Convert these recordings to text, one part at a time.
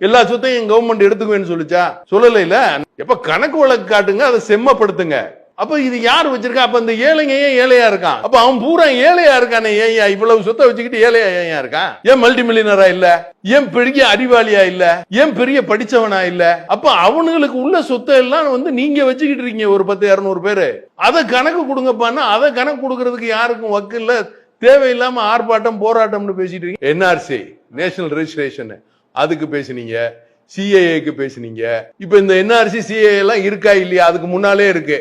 எல்லா சொத்தையும் கவர்மெண்ட் எடுத்துக்குவேன்னு சொல்லிச்சா? சொல்லலை இல்ல? எப்ப கணக்கு வழக்கு காட்டுங்க அதை செம்மப்படுத்துங்க. அப்ப இது யார் வச்சிருக்கா? அப்ப இந்த ஏழைங்க ஏன் ஏழையா இருக்கான்? அப்ப அவன் பூரா ஏழையா இருக்கானே ஏன் இவ்வளவு சொத்தை வச்சுக்கிட்டு ஏழையா ஏன் இருக்கான் ஏன் மல்டி மில்லியனரா இல்ல? ஏன் பெரிய அறிவாளியா இல்ல? ஏன் பெரிய படிச்சவனா இல்ல? அப்ப அவனுங்களுக்கு உள்ள சொத்தை எல்லாம் வந்து நீங்க வச்சுக்கிட்டு இருக்கீங்க ஒரு பத்து இரநூறு பேரு. அதை கணக்கு கொடுங்கப்பான்னா அதை கணக்கு கொடுக்கறதுக்கு யாருக்கும் வக்கு இல்ல. தேவையில்லாம ஆர்ப்பாட்டம் போராட்டம்னு பேசிட்டு இருக்கீங்க. என்ஆர்சி நேஷனல் ரெஜிஸ்ட்ரேஷன் அதுக்கு பேசுனீங்க சிஏஏக்கு பேசுனீங்க. இப்ப இந்த என்ஆர்சி சிஏஏ எல்லாம் இருக்கா இல்லையா? அதுக்கு முன்னாலே இருக்கு.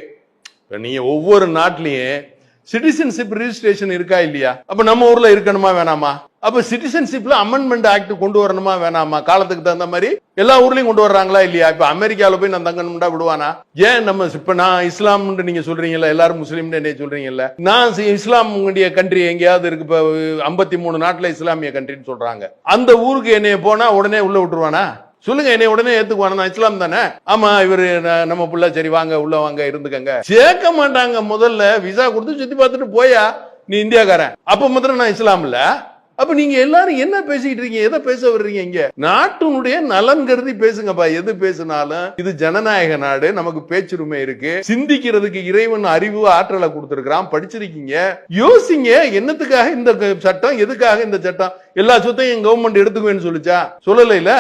இப்போ நீங்க ஒவ்வொரு நாட்டிலையும் சிட்டிசன்ஷிப் ரிஜிஸ்ட்ரேஷன் இருக்கா இல்லையா? அப்ப நம்ம ஊர்ல இருக்கணுமா வேணாமா? அப்ப சிட்டிசன்ஷிப்ல அமெண்ட்மெண்ட் ஆக்ட் கொண்டு வரணுமா வேணாமா? காலத்துக்கு தகுந்த மாதிரி எல்லா ஊர்லயும் கொண்டு வர்றாங்களா இல்லையா? இப்ப அமெரிக்கால போய் நான் தங்கணும்டா விடுவானா? ஏன் நம்ம இப்ப நான் இஸ்லாம்னு நீங்க சொல்றீங்கல்ல எல்லாரும் முஸ்லீம்னு என்ன சொல்றீங்கல்ல? நான் இஸ்லாம் உங்களுடைய கண்ட்ரி எங்கேயாவது இருக்கு இப்ப ஐம்பத்தி மூணு நாட்டுல இஸ்லாமிய கண்ட்ரின்னு சொல்றாங்க. அந்த ஊருக்கு என்னைய போனா உடனே உள்ள விட்டுருவானா? சொல்லுங்க என்னை உடனே ஏத்துக்குவானா? நான் இஸ்லாம் தானே? ஆமா இவரு நம்ம புள்ள சரி வாங்க உள்ள வாங்க இருந்துக்கங்க. சேர்க்க மாட்டாங்க முதல்ல விசா கொடுத்து சுத்தி பார்த்துட்டு போயா? நீ இந்தியாக்காரன். அப்ப முதல்ல நான் இஸ்லாம் இல்ல. அப்ப நீங்க எல்லாரும் என்ன பேசிக்கிட்டு இருக்கீங்க? எதை பேச வர்றீங்க இங்க? நாட்டினுடைய நலன் கருதி பேசுங்கப்பா. எது பேசினாலும் இது ஜனநாயக நாடு நமக்கு பேச்சுரிமை இருக்கு. சிந்திக்கிறதுக்கு இறைவன் அறிவு ஆற்றலை கொடுத்திருக்கிறான். படிச்சிருக்கீங்க. யோசிங்க என்னத்துக்காக இந்த சட்டம் எதுக்காக இந்த சட்டம்? எல்லா சொத்தையும் கவர்மெண்ட் எடுத்துக்குவேன்னு சொல்லிச்சா? சொல்லல இல்ல